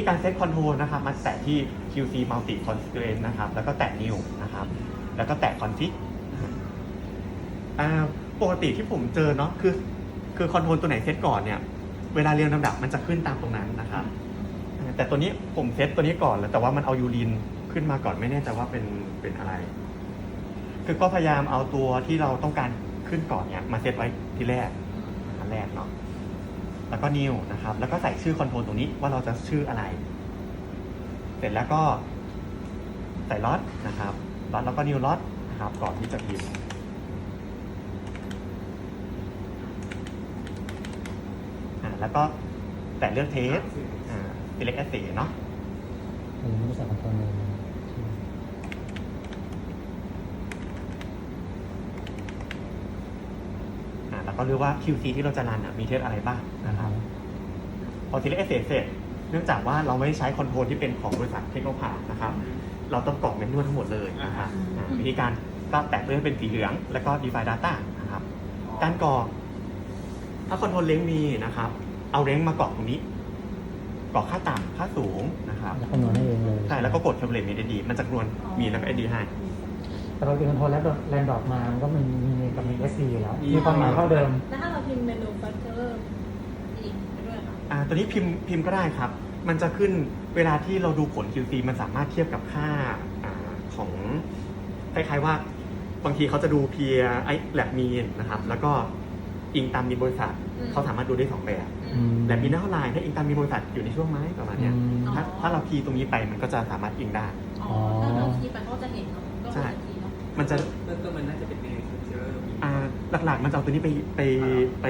ีการเซตคอนโทรลนะครับมาแตะที่ QC Multi Constraint นะครับ แล้วก็แตะ New นะครับ แล้วก็แตะ Config ปกติที่ผมเจอเนาะคือคือคอนโทรลตัวไหนเซตก่อนเนี่ย เวลาเรียงลำดับมันจะขึ้นตามตรงนั้นนะครับ แต่ตัวนี้ผมเซตตัวนี้ก่อนแล้วแต่ว่ามันเอายูรินขึ้นมาก่อนไม่แน่ใจว่าเป็นเป็นอะไร คือก็พยายามเอาตัวที่เราต้องการขึ้นก่อนเนี่ยมาเซตไว้ที่แรกอันแรกเนาะ แล้วก็ new นะครับ แล้วก็ใส่ชื่อคอนโทรลตรงนี้ว่าเราจะชื่ออะไร เสร็จแล้วก็ใส่ล็อตนะครับล็อตแล้วก็ new ล็อตนะครับก่อนที่จะพิมพ์อ่าแล้วก็แตะเลือกเทสอ่า select assay เนาะอันนี้ไม่ได้ใส่คอนโทรลเลยนะ อ่าแล้ว ก็เลือกว่า QC ที่เราจะรันอะมีเทสอะไรบ้างนะครับพอ select assay เสร็จเนื่องจากว่าเราไม่ใช้คอนโทรลที่เป็นของบริษัทเทคโนพานะครับ เราต้องกรอกเมนูทั้งหมดเลยนะครับอ่าวิธีการก็แตะเลือกเป็นสีเหลือง แล้วก็ define data นะครับ การกรอกถ้าคอนโทรลเล้งมีนะครับ เอาเล้งมากรอกตรงนี้กรอกค่าต่ำค่าสูงนะครับแล้วคำนวณให้เองเลยใช่แล้วก็กด calculate มีดีมันจะคำนวณมีแล้วก็ ID ให้ แต่เราเป็นคอนโทรลแล้วแรนดอปมา มันก็มีมีกับมี SC อยู่แล้ว มีความหมายเท่าเดิม แล้วถ้าเราพิมพ์เมนูฟัคเตอร์อีกไปด้วยค่ะอ่าตัวนี้พิมพ์พิมพ์ก็ได้ครับ มันจะขึ้นเวลาที่เราดูผล QC มันสามารถเทียบกับค่าอาของคล้ายๆว่าบางทีเขาจะดูเพียไอ้แลบมีนนะครับ แล้วก็อิงตามมีบริษัทเขาสามารถดูได้สองแบบอืม แลบมีนเท่าไหร่ถ้าอิงตามมีบริษัทอยู่ในช่วงไหมประมาณเนี้ยอืม ถ้าถ้าเราพีย์ตรงนี้ไปมันก็จะสามารถอิงได้ อ๋อถ้าเราคีย์ไปเขาจะเห็นเนาะก็ใช่เป็นคีย์เนาะ มันจะเริ่มต้นมันน่าจะเป็นเมนูเจอร์มีอ่าหลักๆ มันจะเอาตัวนี้ไปไปไป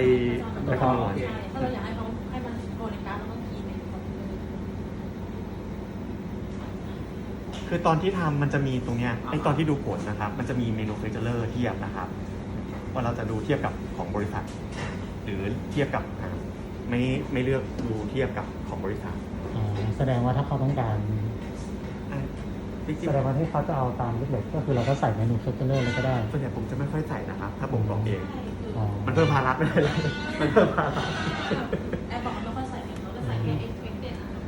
ไปคำนวณใช่ถ้าเราอยากให้เขาให้มันโชว์ในกราฟเราต้องคีย์เมนูฟัคเตอร์คือตอนที่ทำมันจะมีตรงเนี้ยไอ้ตอนที่ดูผลนะครับ มันจะมีเมนูเฟเจอร์เทียบนะครับว่าเราจะดูเทียบกับของบริษัท หรือเทียบกับอ่าไม่ไม่เลือกดูเทียบกับของบริษัท อ๋อแสดงว่าถ้าเขาต้องการอ่าจริง แสดงว่าที่เขาจะเอาตามรูปแบบก็คือเราก็ใส่เมนูเฟเจอร์เลยก็ได้ๆส่วนใหญ่ผมจะไม่ค่อยใส่นะครับ ถ้าผมบอกเองใช่คืออ๋อมันเพิ่มภาระไม่ได้เลยมันเพิ่มภาระแอปบอกว่าไม่ค่อยใส่เมนูก็ใส่แค่เอ็กซ์เพคเดอะนะคะ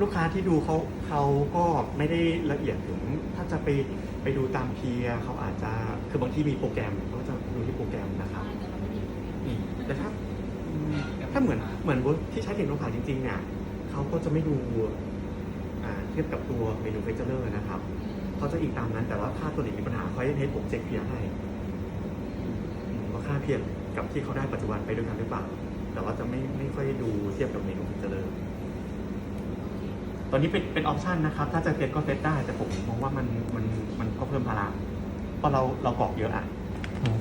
ลูกค้าที่ดูเขาเขาก็ไม่ได้ละเอียดถึง ถ้าจะไปไปดูตามเพียร์เขาอาจจะคือบางที่มีโปรแกรมเขาจะดูที่โปรแกรมนะครับใช่แต่เราไม่มีอืมแต่ถ้าอืมถ้าเหมือนเหมือนที่ใช้เทคโนโลยีจริงๆเนี่ยเขาก็จะไม่ดูอ่า เทียบกับตัวเมนูเฟเจอร์นะครับเขาจะอีกตามนั้นแต่ว่าถ้าตัวไหนมีปัญหาเขาจะให้ผมเช็คเพียรให้ว่าค่าเพียรกับที่เขาได้ปัจจุบันไปด้วยกันหรือเปล่า แต่ว่าจะไม่ไม่ค่อยดูเทียบกับเมนูเฟเจอร์ตอนนี้เป็นเป็นออปชันนะครับ ถ้าจะเซตก็เซตได้แต่ผมมองว่ามันมันมันก็เพิ่มภาระเพราะเราเรากรอกเยอะอะ ครับ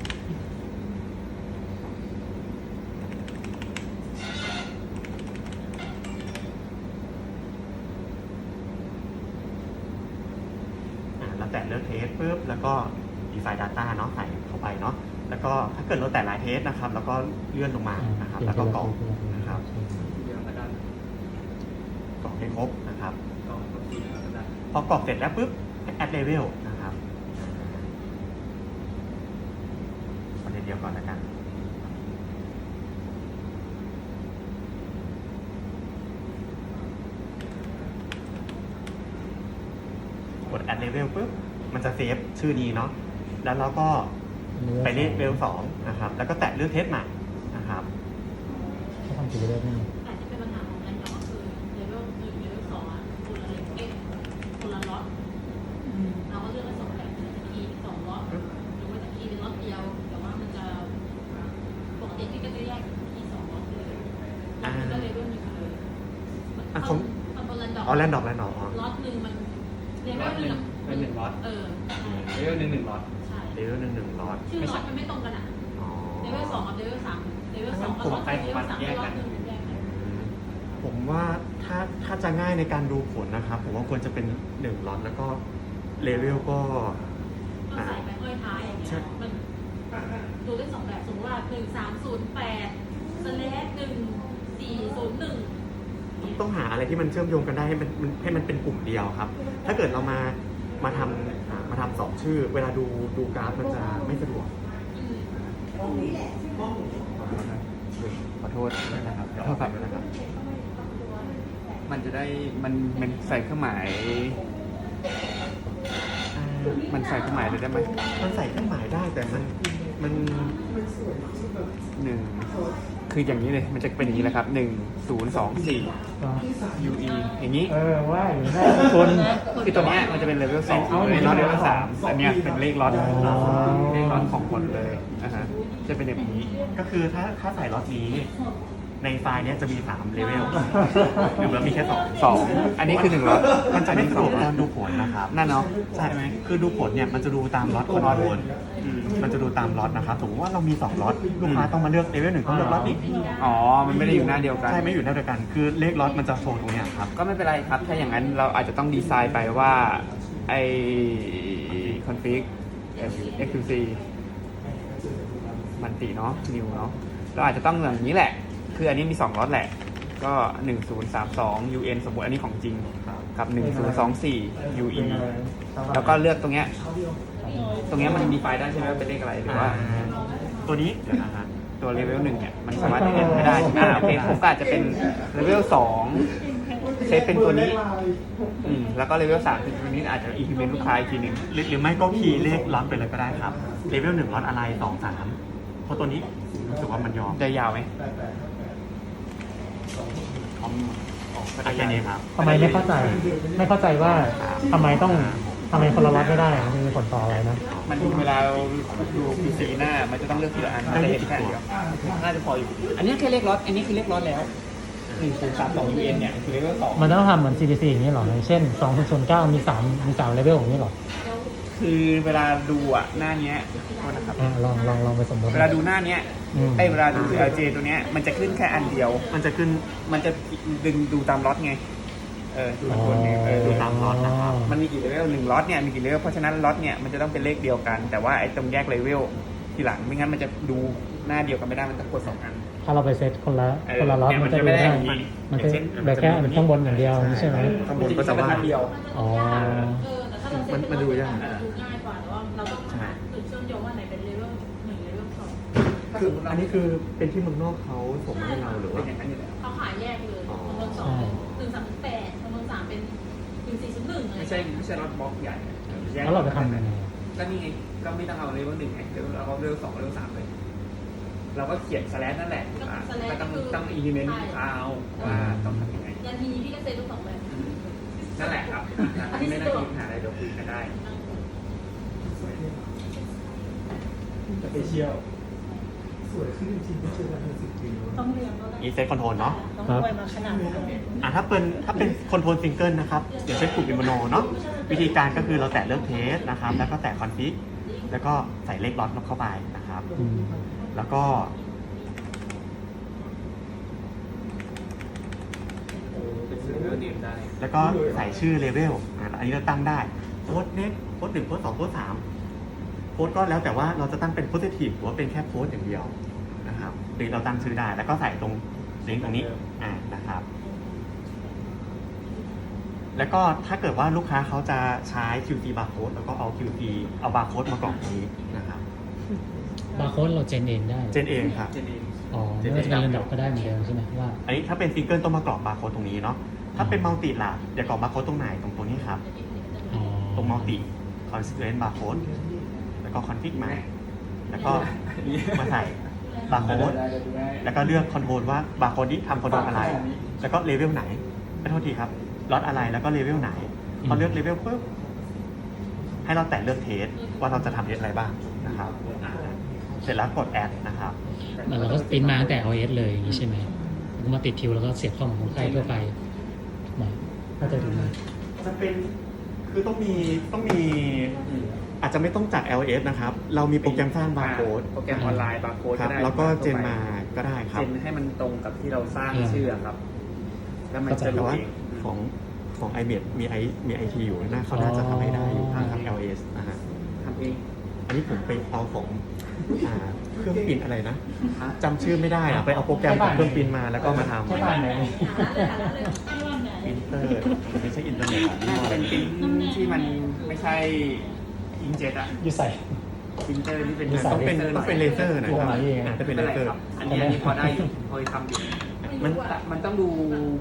อ่าเราแตะเลือกเทสปุ๊บแล้วก็ define data เนาะใส่เข้าไปเนาะแล้วก็ถ้า เกิดเราแตะหลายเทสนะครับ แล้วก็เลื่อนลงมานะครับ แล้วก็กรอกนะครับเดียวก็ได้กรอกให้ครบนะครับกล่องก็ทีแล้วก็ได้พอกรอกเสร็จแล้วปุ๊บ add level นะครับประเด็นเดียวก่อนแล้วกันกด add level ปุ๊บมันจะเซฟชื่อนี้เนาะแล้วเราก็ ไปเลเวลสองนะครับ แล้วก็แตะเลือกเทสใหม่นะครับเขาทำกี่เลเวลนี่แต่ที่เป็นปัญหาของแอนก็คือเลเวลหนึ่งเลเวลสองอะคนละเลเวลคนละล็อตเราก็เลือกไปสองแบบจะคีย์สองล็อตหรือว่าจะคีย์เป็นล็อตเดียว แต่ว่ามันจะปกติที่ก็จะแยกคีย์สองล็อตเลยแล้วมันก็เลเวลหนึ่งเลยอะของเอาคนละดอกเอาแลนดอกแลนดอกอ๋อล็อตหนึ่งมันเลเวล็อลตหหนึ่นึ่งงเป็นหนึ่งล็อตเออใช่เลเวลหนึ่งหนึ่งล็อตใช่ เลเวลหนึ่งหนึ่งร้อยชื่อล็อตมันไม่ตรงกันอะอ๋อเลเวลสองกับเลเวลสามเลเวลสองกับล็อตเลเวลสามกับล็อตหนึ่งแยกกันผมว่าถ้าถ้าจะง่ายในการดูผลนะครับ ผมว่าควรจะเป็นหนึ่งล็อตแล้วก็เลเวลก็ก็ใส่ไปห้อยท้ายอย่างเงี้ใช่ยมันดูได้สองแบบสมมติว่าหนึ่งสามศูนย์แปดสแลกหนึ่งสี่ศูนย์หนึ่งต้องหาอะไรที่มันเชื่อมโยงกันได้ให้มันมันให้มันเป็นกลุ่มเดียวครับ ถ้าเกิดเรามามาทำอ่า มาทำสองชื่อ เวลาดูดูกราฟมันจะไม่สะดวกขอโทษนะครับขอโทษนะครับเดี๋ยวเอากลับมานะครับมมันจะได้มันมันใส่เครื่องหมายอ่ามันใส่เครื่องหมายเลยได้ไหมมันใส่เครื่องหมายได้แต่มันมันหนึ่ง คืออย่างนี้เลย มันจะเป็นอย่างนี้แหละครับหนึ่งศูนย์สองสี่ก็ UE อย่างนี้ เออว่าอยู่ได้คน คือตัวเนี้ยมันจะเป็นเลเวลสองเอาเลเวลเลเวลสามอันเนี้ยเป็นเลขล็อตอ๋อ เลขล็อตของผลเลยอะฮะจะเป็นแบบนี้ ก็คือถ้าถ้าใส่ล็อตนี้ ในไฟล์เนี้ยจะมี3เลเวลหรือว่ามีแค่สองสองอันนี้คือหนึ่งล็อตมันจะไม่สะดวกล็ตออตนดูผลนะครับ นั่นเนาะใช่ไหมคือดูผลเนี่ยมันจะดูตามล็อตคอนโทรลอืมมันจะดูตามล็อตนะครับสมมติว่าเรามี2ล็อตลูกค้าต้องมาเลือกเลเวลหนึ่งต้องเลือกล็อตนี้อ๋อ มันไม่ได้อยู่หน้าเดียวกัน ใช่ ไม่อยู่หน้าเดียวกัน คือเลขล็อตมันจะโชว์ตรงเนี้ยครับ ก็ไม่เป็นไรครับ ถ้าอย่างนั้นเราอาจจะต้องดีไซน์ไปว่าไอ config xqc มันติเนาะ new เนาะเราอาจจะต้องอย่างนี้แหละ คืออันนี้มี 2ล็อตแหละ ก็ 1032 un สมมติอันนี้ของจริงกับ 1024 ue แล้วก็เลือกตรงเนี้ย ตรงเนี้ยมันดีไฟได้ใช่ไหมว่าเป็นเลขอะไรหรือว่า ตัวนี้เดี๋ยวนะฮะตัวเลเวลหนึ่งเนี่ยมันสามารถเล่นไม่ได้อ่าโอเคผมก็อาจจะเป็นเลเวลสองเซตเป็นตัวนี้อืมแล้วก็เลเวลสามเป็นตัวนี้อาจจะอีกเป็นลูกค้าอีกทีหนึ่งหรือหรือไม่ก็คีย์เลขล็อตไปเลยก็ได้ครับเลเวลหนึ่งล็อตอะไรสองสามเพราะตัวนี้รู้สึกว่ามันยอมจะยาวไหมอ๋อก็ แค่นี้ครับทำไมไม่เข้าใจ ไม่เข้าใจว่าทำไมต้องทำไมคนละล็อตไม่ได้มันมีผลต่ออะไรนะ มันเวลาเราดู PC หน้า มันจะต้องเลือกทีละอันมันจะเห็นแค่อันเดียวน่าจะพออยู่ อันนี้แค่เลขล็อตอันนี้คือเลขล็อตแล้วหนึ่งศูนย์สามสอง UN เนี่ยคือเลเวลสองมันต้องทำเหมือน CDC อย่างนี้เหรออย่างเช่น2 0 0 9มี3มี3เลเวลอย่างนี้เหรอ คือเวลาดูอะหน้าเนี้ยโทษนะครับ อะลองลองลองไปสมมติ เวลาดูหน้าเนี้ยอืม ไอ้ยเวลาดู LJ ตัวเนี้ยมันจะขึ้นแค่อันเดียว มันจะขึ้น มันจะดึงดูตามล็อตไง เออดูตามตัวไงเออดูตามล็อตนะครับ มันมีกี่เลเวลหนึ่งล็อตเนี่ยมีกี่เลเวลเพราะฉะนั้นล็อตเนี่ยมันจะต้องเป็นเลขเดียวกัน แต่ว่าไอ้ตรงแยกเลเวลทีหลังไม่งั้นมันจะดูหน้าเดียวกันไม่ได้มันต้องกดสองอัน ถ้าเราไปเซตคนละเออคนละล็อตเนี่ยมันจะมันจะไม่ดูได้ได้ อย่างนี้มันจะอย่างเช่น แบบแค่ข้างบนอย่างเดียวอย่างนี้ใช่ไหมข้างบนก็จะว่าอันเดียว อ๋อ เออ มันมันดูยากมันดูง่ายกว่าแต่ว่าเราต้องหาจุดเชื่อมโยงว่าไหนเป็นเลเวลหนึ่งเลเวลสองคืออันนี้คือเป็นที่เมืองนอกเขาส่งมาให้เราหรือเป็ว่านอย่างนั้นอยู่แล้วเขาขายแยกเลยของเมืองสองหนึ่งสามแปดของเมืองสามเป็นหนึ่งสี่ศูนย์หนึ่งอะไรไม่ใช่ไม่ใช่ล็อตบล็อกใหญ่แยกแล้วเราไปทำยังไงก็นี่ไงก็ไม่ต้องเอาเลเวลหนึ่งไงเดี๋ยวเราเอาเลเวลสองเลเวลสามเลยเราก็เขียนสแลชนั่นแหละอะก็ต้องต้องอีเมนต์ลูกค้าเอาว่าต้องทำยังไงยันทีพี่ก็เซ็ตทุกสองแบบ นั่นแหละครับอันนี้ไม่น่าจะมีปัญหาอะไรเดี๋ยวคุยกันได้เอเชียสวยขึ้นจริงๆไม่เจอกันเป็นสิบปีแล้วต้องเรียนแล้วแหละอีเซตคอนโทรลเนาะต้องรวยมาขนาดนั้นอะถ้าเป็นถ้าเป็นคอนโทรลซิงเกิลนะครับอย่างเช่นกลุ่มอิมโนเนาะวิธีการก็คือเราแตะเลือกเทสนะครับ แล้วก็แตะคอนฟิกแล้วก็ใส่เลขล็อตเข้าไปนะครับอืมแล้วก็ โอ้ เนมได้ แล้วก็ใส่ชื่อเลเวลอะอันนี้เราตั้งได้โพสเน็กโพสหนึ่งโพสสองโพสสามโพสก็แล้วแต่ว่าเราจะตั้งเป็นโพสิทีฟหรือว่าเป็นแค่โพสอย่างเดียวนะครับหรือเราตั้งชื่อได้แล้วก็ใส่ตรงลิงก์ตรงนี้อ่านะครับ แล้วก็ถ้าเกิดว่าลูกค้าเขาจะใช้ QC barcode แล้วก็เอา QC เอา barcode มากรอกตรงนี้นะครับ บาร์โค้ดเราเจนเองได้เจนเองครับ เจนเอง อ๋อไม่ว่าจะเป็นเรนดอกก็ได้เหมือนเดิมใช่ไหมว่า อันนี้ถ้าเป็นซิงเกิลต้องมากรอกบาร์โค้ดตรงนี้เนาะ ถ้าเป็นมัลติล่ะเดี๋ยวกรอกบาร์โค้ดตรงไหนตรงตัวนี้ครับอ๋อตรงมัลติคอน s ิ q เ e นต์บาร์โค้ดแล้วก็คอนฟิกมา แล้วก็มาใส่บาร์โค้ดแล้วก็เลือกคอนโทรลว่าบาร์โค้ดนี้ทำคอนโทรลอะไร แล้วก็เลเวลไหนไม่โทษทีครับล็อตอะไรแล้วก็เลเวลไหนพอเลือกเลเวลปุ๊บให้เราแตะเลือกเทสว่าเราจะทำเทสอะไรบ้างนะครับอ่าเสร็จแล้วกดแอดนะครับเหมือนเราก็ปริ้นมาตั้งแต่ iOS เลยอย่างนี้ใช่ไหมแล้วก็มาติดทิวแล้วก็เสียบเข้าของคนไข้ทั่วไปห มายก็จะดูไหมจะเป็นคือต้องมีต้องมีอาจจะไม่ต้องจาก LS นะครับ เรามีโปรแกรมสร้างบาร์โค้ดโปรแกรมออนไลน์บาร์โค้ดครับได้แล้วก็เจนมาก็ได้ครับ เจนให้มันตรงกับที่เราสร้างชื่อครับ แล้วมันจะแต่รู้ว่าเองของของ i m e d มี i มี IT อยู่น่าเขาน่าจะทำให้ได้อยู่ถ้าทำ LS นะฮะทำเองอันนี้ผมไปเอาของอ่าเครื่องปริ้นอะไรนะจำชื่อไม่ได้อะไปเอาโปรแกรมของเครื่องปริ้นมาแล้วก็มาทำ ใช่ป่ะไหนปรินเตอร์ไม่ใช่อินเทอร์เน็ตอะน่าจะเป็นปริ้นที่มันไม่ใช่อิงเจ็ตอะอยู่ใส่ปรินเตอร์ที่เป็นมีสายต้องเป็นต้องเป็นเลเซอร์นะวงไหนเองอ่าอะถ้าเป็นไม่เลเป็นไรเซอร์ครับอันนี้อันนี้พอได้อยู่พอทำอยู่นะ มันรู้อะมันต้องดู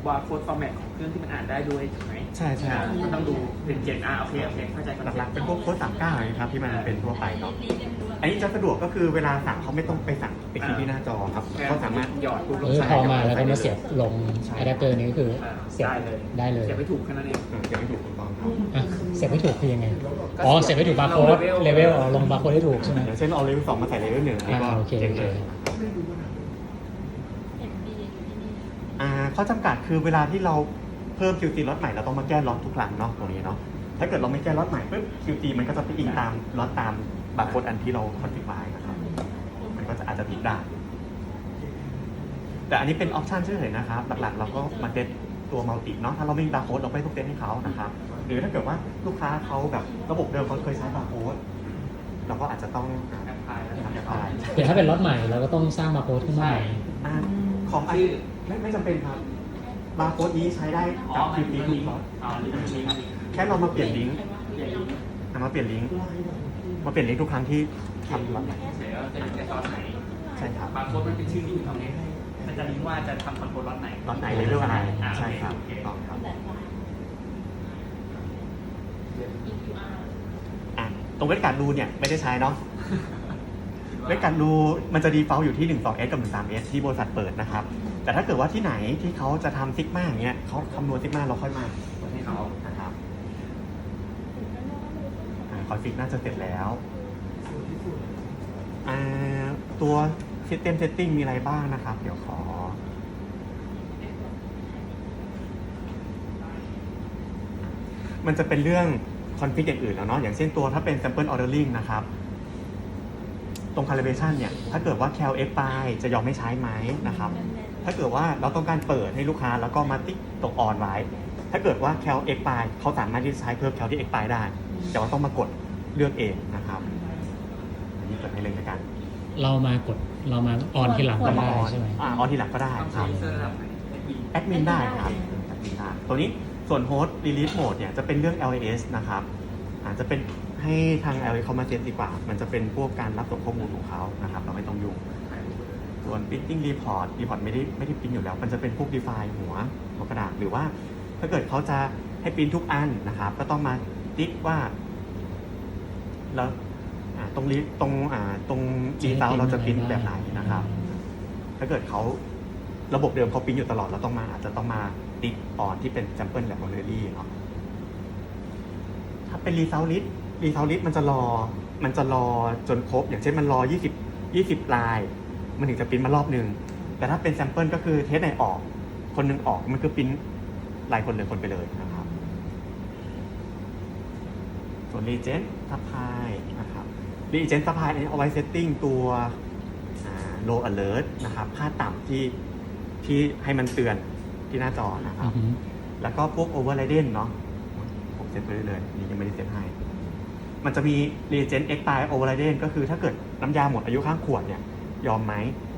บาร์โค้ดฟอร์แมตของเครื่องที่มันอ่านได้ด้วยถูกไหมใช่ใช่อ่ามันต้องดูเป็นเจนอ่าโอเคโอเคเข้าใจคอนหเซ็ลัปกต์ๆเป็นพวกโค้ดสามเก้านะครับที่มันเป็นทั่วไปเนาะรีเรียนรู้อะอันนี้จะสะดวกก็คือเวลาสั่งเขาไม่ต้องไปสั่งไปคีย์ที่หน้าจอครับเขาสามารถหยอดปุ๊บลเองอใส่พอมาแล้วก็มาเสียบลงอะแดปเตอร์นี้ก็คืออ่าเสียบได้เลยได้เลยเสียบไม่ถูกแค่นั้นเองเออเดี๋ยวไม่ถูกถูกต้องครับอะเสียบไม่ถูกคือยังไงอ๋อเสียบไม่ถูกบาร์โค้ดเลเวลอ๋อลงบาร์โค้ดได้ถูกใช่ไหมอย่างเช่นเอาเลเวลสองมาใส่เลเวลหนึ่งนี่ก็อ่าโอเคเจ๋งเลย โอเค เห็นดีอยู่ที่นี่ อ่า ข้อจำกัดคือเวลาที่เราเพิ่ม QC ล็อตใหม่เราต้องมาแก้ล็อตทุกครั้งเนาะตรงนี้เนาะถ้าเกิดเราไม่แก้ล็อตใหม่ปุ๊บ QC มันก็จะไปอิงตามล็อตตามบาร์โค้ดอันที่เราคอนฟิกไว้นะครับมันก็จะอาจจะผิดได้แต่อันนี้เป็นออปชันเฉยๆนะครับ หลักๆ เราก็มาเซตตัวมัลติเนาะ ถ้าเราไม่มีบาร์โค้ดเราไม่ต้องเซตให้เขานะครับ หรือถ้าเกิดว่าลูกค้าเขาแบบระบบเดิมเขาเคยใช้บาร์โค้ดเราก็อาจจะต้องแอปพลายแล้วทำแอปพลายเดี๋ยวถ้าเป็นล็อตใหม่เราก็ต้องสร้างบาร์โค้ดขึ้นมาใหม่อ่าของอันชื่อ ไม่ไม่จำเป็นครับบาร์โค้ดนี้ใช้ได้อ๋อกับมัน QC มีทุกล็อตอ๋อลิงก์ลิงก์ลิงก์แค่เรามาเปลี่ยนลิงก์ใครวะไม่เอาอะมาเปลี่ยนลิงก์มาเปลี่ยนลิงก์ทุกครั้งที่ทำล็อตใหม่เสร็จแล้วจะลิงก์แต่ตอนไหนใช่ครับบาร์โค้ดมันเป็นชื่อลิงก์ตรงนี้มันจะลิงก์ว่าจะทำคอนโทรลล็อตไหนล็อตไหนเลเวลอะไรอ่าใช่ครับโอเคถูกต้องครับแต่ไฟล์ EQR อะตรงเวทการ์ดรูเนี่ยไม่ได้ใช้เนาะเวทการ์ดรูมันจะดีฟอลต์อยู่ที่ 12s กับ 13s ที่บริษัทเปิดนะครับ แต่ถ้าเกิดว่าที่ไหนที่เขาจะทำซิกมาอย่างเงี้ยเขาคำนวณซิกมาเราค่อยมาให้เขานะครับคอนฟิกน่าจะเสร็จแล้ว ตัว System Setting มีอะไรบ้างนะครับ เดี๋ยวขอ มันจะเป็นเรื่องคอนฟิกอย่างอื่นแล้วเนาะ อย่างเช่นตัวถ้าเป็น sample ordering นะครับ ตรง calibration เนี่ย ถ้าเกิดว่า cal x by จะยอมไม่ใช้ไหมนะครับ ถ้าเกิดว่าเราต้องการเปิดให้ลูกค้าแล้วก็มาติ๊กตรง on ไว้ ถ้าเกิดว่า cal x by เขาสามารถที่จะใช้เพิ่ม cal ที่ x by ได้ แต่ว่าต้องมากดเลือกเองนะครับ อันนี้เกิดให้เลยละกันเรามากดเรามาออนทีหลังก็เรามาได้ออนใช่ไหมอ่าออนทีหลังก็ได้ต้องคใช้รับเซอร์ระดับไหนแอดมินแอดมินได้ครับแอดมินได้ตัวนี้ส่วน host release mode เนี่ยจะเป็นเรื่อง LAS นะครับอาจจะเป็นให้ทาง LAS เขามาเซตดีกว่า มันจะเป็นพวกการรับส่งข้อมูลของเขานะครับ เราไม่ต้องยุ่ง ส่วน printing report report ไม่ได้ไม่ได้พิมพ์อยู่แล้ว มันจะเป็นพวก define หัวหัวกระดาษหรือว่า ถ้าเกิดเขาจะให้พิมพ์ทุกอันนะครับ ก็ต้องมาติ๊กว่าแล้วตรงรีตรงอ่าตรงจะให้ result เราจะพิมพ์แบบไหนนะครับ ถ้าเกิดเขาระบบเดิมเขาปริ้นอยู่ตลอดเราต้องมาอาจจะต้องมาติ๊กออนที่เป็น sample library เนาะถ้าเป็น result list result list มันจะรอมันจะรอจนครบ อย่างเช่นมันรอ 20 20 ลาย มันถึงจะปริ้นมารอบหนึ่งแต่ถ้าเป็น sample ก็คือเทสไหนออก คนหนึงออกมันคือปริ้นลายคนเลยคนไปเลยนะครับ ส่วน reagent supply นะครับ reagent supply อันนี้เอาไว้ setting ตัวอ่า low alert นะครับ ค่าต่ำที่ที่ให้มันเตือนที่หน้าจอนะคอืรัอบฮึแล้วก็พวก overriden เนาะผมเซตไปเรื่อยๆนี่ยังไม่ได้เซตให้ มันจะมี reagent expire overriden ก็คือถ้าเกิดน้ำยาหมดอายุข้างขวดเนี่ย ยอมไหม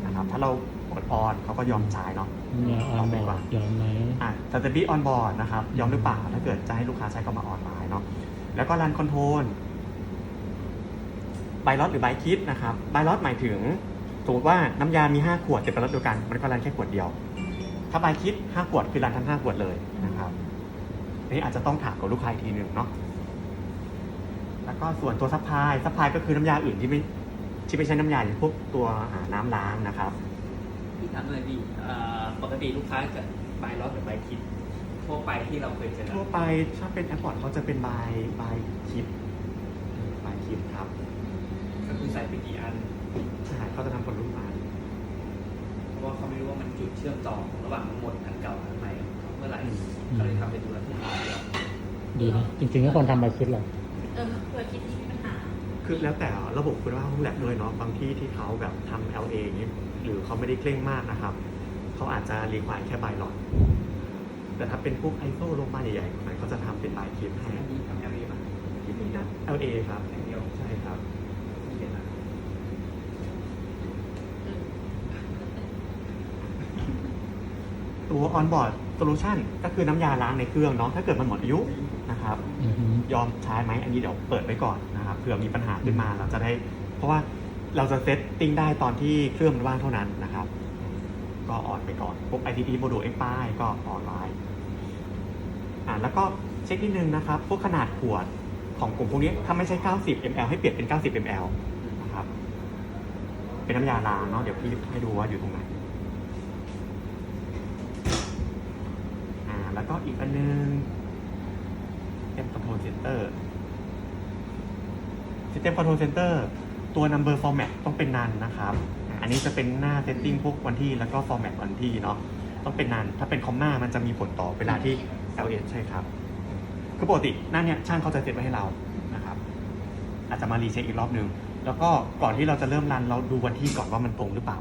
นะครับถ้าเรากด on เขาก็ยอมใช้เนาะเนี่ยออนบอร์ดยอมไหมอะ strategy on board นะครับยอมหรือเปล่าถ้าเกิดจะให้ลูกค้าใช้ก็มาออนไลน์เนาะแล้วก็ run control ไบลอตหรือไบคิดนะครับไบลอตหมายถึงสมมติว่าน้ำยามี 5 ขวดแต่เป็นรถเดียวกันมันก็รันแค่ขวดเดียว ถ้าไบคิด 5 ขวดคือรันทั้ง5ขวดเลยนะครับอันนี้อาจจะต้องถามกับลูกค้าอีกทีหนึ่งเนาะแล้วก็ส่วนตัวซัพพลายซัพพลายก็คือน้ำยาอื่นที่ไม่ ที่ไม่ใช่น้ำยาอย่างพวกตัวอ่าน้ำล้างนะครับ พี่ถามเลยดีเอ่อปกติลูกค้าจะบายล็อตหรือบายคิดทั่วไปที่เราเคยเจอทั่วไปถ้าเป็นแอปพอร์ตเขาจะเป็นบายบายคิดบายคิดครับก็คือใส่ไปกี่อัน ใช่เขาจะทำผลรูปมาเพราะว่าเขาไม่รู้ว่ามันจุดเชื่อมต่อของระหว่างทั้งหมดอันเก่าอันใหม่เมื่อไหร่อืมก็เลยทำเป็นตัวที่เดียวดีนะจริงๆก็ควรทำใบคิดแหละเออเผื่อคิดที่มีปัญหา คือแล้วแต่ระบบคุณภาพห้องแลบด้วยเนาะบางที่ที่เขาแบบทำ LA อย่างนี้หรือเขาไม่ได้เคร่งมากนะครับเขาอาจจะรีควายแค่บายหลอดแต่ถ้าเป็นพวกไอโซโรงพยาบาลใหญ่ๆมันเขาจะทำเป็นบายคิดให้อันนี้ทำแอปนี้ป่ะ LA ครับอย่างเดียวใช่ครับเขียนนะตัว onboard solution ก็คือน้ำยาล้างในเครื่องเนาะถ้าเกิดมันหมดอายุ นะครับอือฮึยอมใช้ไหมอันนี้เดี๋ยวเปิดไว้ก่อนนะครับเผื่อมีปัญหาขึ้นมาเราจะได้ เพราะว่าเราจะเซตติ้งได้ตอนที่เครื่องมันว่างเท่านั้นนะครับ ก็ออนไปก่อนพวก ITT โมดูล X ป้ายก็ออนไลน์อ่าแล้วก็เช็คนิดนึงนะครับ พวกขนาดขวดของกลุ่มพวกนี้ถ้าไม่ใช่ 90 ml ให้เปลี่ยนเป็น 90 ml นะครับ เป็นน้ำยาล้างเนาะเดี๋ยวพี่ให้ดูว่าอยู่ตรงไหนอ่าแล้วก็อีกอันนึง System Control Center System Control Center ตัว Number Format ต้องเป็นนันนะครับ อันนี้จะเป็นหน้า Setting พวกวันที่แล้วก็ Format วันที่เนาะ ต้องเป็นนันถ้าเป็นคอมมามันจะมีผลต่อเวลาที่ LS ใช่ครับ คือปกติหน้าเนี้ยช่างเขาจะเซตไว้ให้เรานะครับ อาจจะมารีเช็คอีกรอบนึง แล้วก็ก่อนที่เราจะเริ่มรันเราดูวันที่ก่อนว่ามันตรงหรือเปล่า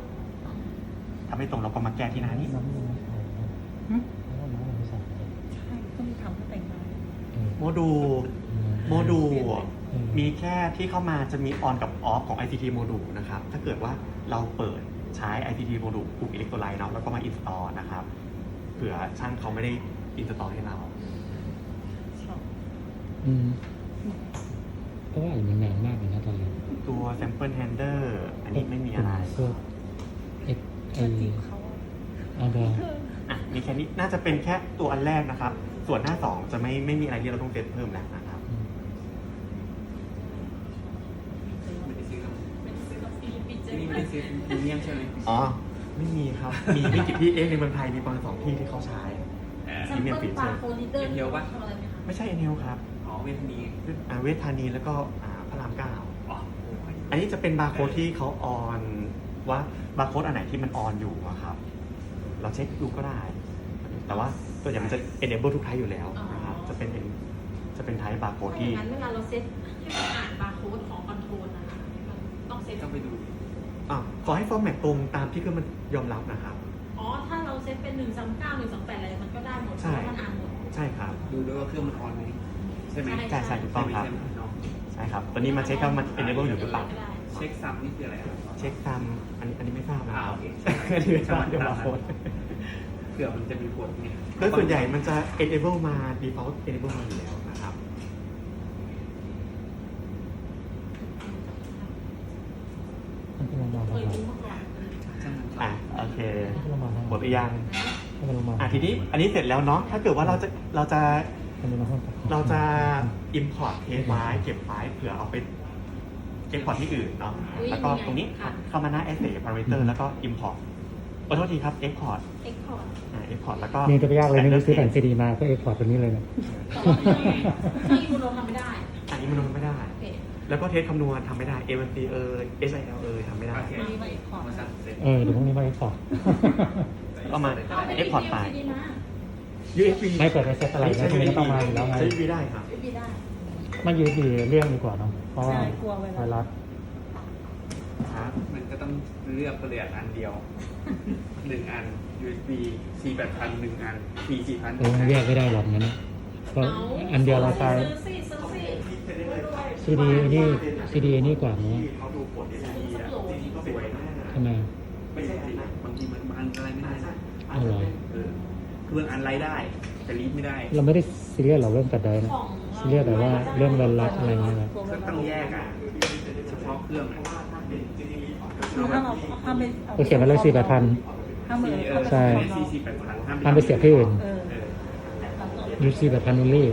ถ้าไม่ตรงเราก็มาแก้ที่หน้านี้ มดูลโมดูลอืมมีแค่ที่เข้ามาจะมี on กับ off ของ ICT โมดูลนะครับ ถ้าเกิดว่าเราเปิดใช้ ICT โมดูลกลุ่มอิเล็กโทรไลน์เนาะแล้วก็มา install นะครับเผื่อช่างเขาไม่ได้ install ให้เราชอบอืมเพราะว่ามันนานมากเลยนะตอนนี้ตัว sample handler อันนี้ไม่มีอะไรพวกเอ็กไอมาจีบเขาอะเอาดออะมีแค่นี้น่าจะเป็นแค่ตัวอันแรกนะครับ ส่วนหน้าสองจะไม่ไม่มีอะไรที่เราต้องเซตเพิ่มแล้วนะครับ ไม่ได้ซื้อหรอกเป็นซื้อกับฟิลิปปินส์ที่นี่ไม่ได้ซื้อพรีเมียมใช่ไหมอ๋อ ไม่มีครับ มีไม่กี่ที่เองในเมืองไทยมีประมาณสองที่ที่เขาใช้เออแซมเปิลปาโฟนิเตอร์เดียวปะทำอะไรไหมคะไม่ใช่เอเนลครับอ๋อเวทนีอ่าเวทธานีแล้วก็อ่าพระรามเก้า อ๋อโอ้ยอันนี้จะเป็นบาร์โค้ดที่เขาออนว่าบาร์โค้ดอันไหนที่มันออนอยู่อะครับ เราเช็คดูก็ได้ แต่ว่า ตัวอย่างมันจะ enable ทุกไทป์อยู่แล้วนะครับจะเป็น en- จะเป็นไทป์บาร์โค้ดถ้าอที่ย่างนั้นเวลาเราเซตให้มันอ่านบาร์โค้ดของคอนโทรลนะคะมันต้องเซตต้องไปดู อะขอให้ฟอร์แมตตรงตามที่เครื่องมันยอมรับนะครับ อ๋อ ถ้าเราเซตเป็นหนึ่งสามเก้าหนึ่งสามแปดอะไรมันก็ได้หมดเพใช่ ราะมันอ่านหมด ใช่ครับ ดูด้วยว่าเครื่องมันออนไหมใช่ไหมใช่ใช่ถูกต้องครับ ใช่ไหมเนาะใช่ครับ ตอนนี้มาเช็คว่ามัน enable อยู่หรือเปล่าก็ได้เช็คซ้ำนี่คืออะไรครับ เช็คตามอันนี้อันนี้ไม่ทราบนะคอ่ารับโอเค อันนี้ไม่ทราบเดี๋ยวบาร์โค้ด เผื่อมันจะมีผลไง โดยส่วนใหญ่มันจะ enable มา default enable มาอยู่แล้วนะครับ มันเป็นลงมาเคทำยไมรู้มาก่อนช่างมันอะโอเคลงมาทำไมหมดหรือยังมันลงมาอะทีนี้อันนี้เสร็จแล้วเนาะ ถ้าเกิดว่าเราจะเราจะมันลงมาห้องเราจะ import เทสไว้เก็บไว้เผื่อเอาไป export ที่อื่นเนาะ แล้วก็ตรงนี้เข้ามาหน้า assay parameter แล้วก็ import ขอโทษทีครับ export เอ็กพอร์ต อ่า export แล้วก็นี่จะไปยากเลยนี่ซื้อแผ่นซีดีมาก็เอ็กพอร์ตตัวนี้เลยนะแต่ว่าที่ที่มูลเราทำไม่ได้ อันนี้มันทำไม่ได้โอเคแล้วก็เทสคำนวณทำไม่ได้ A1C เออ SIL เออทำไม่ได้โอเคอันนี้มาเอ็กพอร์ตมาสั่งเสร็จเออเดี๋ยวพรุ่งนี้มาเอ็กพอร์ตก็มาเอาไป export ไปดีนะ USB ไม่เปิดไอเซ็ตอะไรนะพรุ่งนี้ก็ต้องมาอยู่แล้วไงใช้ USB ได้ครับดีได้ไม่ยืดดีเรื่องดีกว่าเนาะเพราะว่าใช่กลัวไวไวรัรัสสครับมันก็ต้องเลือกเปลือกอันเดียวหนึ่งอัน USB C แปดพันหนึ่งอัน P สี่พันเออแยกไม่ได้หรอกงั้นเพราะอันเดียวเราใช้ซื้อสิซื้อสิซีดีนี่ซีดีนี่กว่าเนาะเขาดูผล SD อะจริงๆก็สวยมากทำไมไม่ใช่อันนั้นบางทีมันบางอะไรไม่ได้นะเอาเหรอเออคือบางอันไลฟ์ได้ แต่รีดไม่ได้ เราไม่ได้ซีเรียสหรอกเรื่องตัดได้นะซีเรียสแต่ว่าเรื่องไวรัสอะไรเงี้ยนะกลัวไวก็รัสต้องแยกอะเฉพาะเครื่องอะคือถ้าเราห้ามไปก็เขียนมาเลยสี่แปดพัน ห้ามเลยเอเข้าอไปใช่ของในเรา C สี่แปดพันห้ามไปเสียบที่อื่นเออเออยูซีแบบพันนุลี่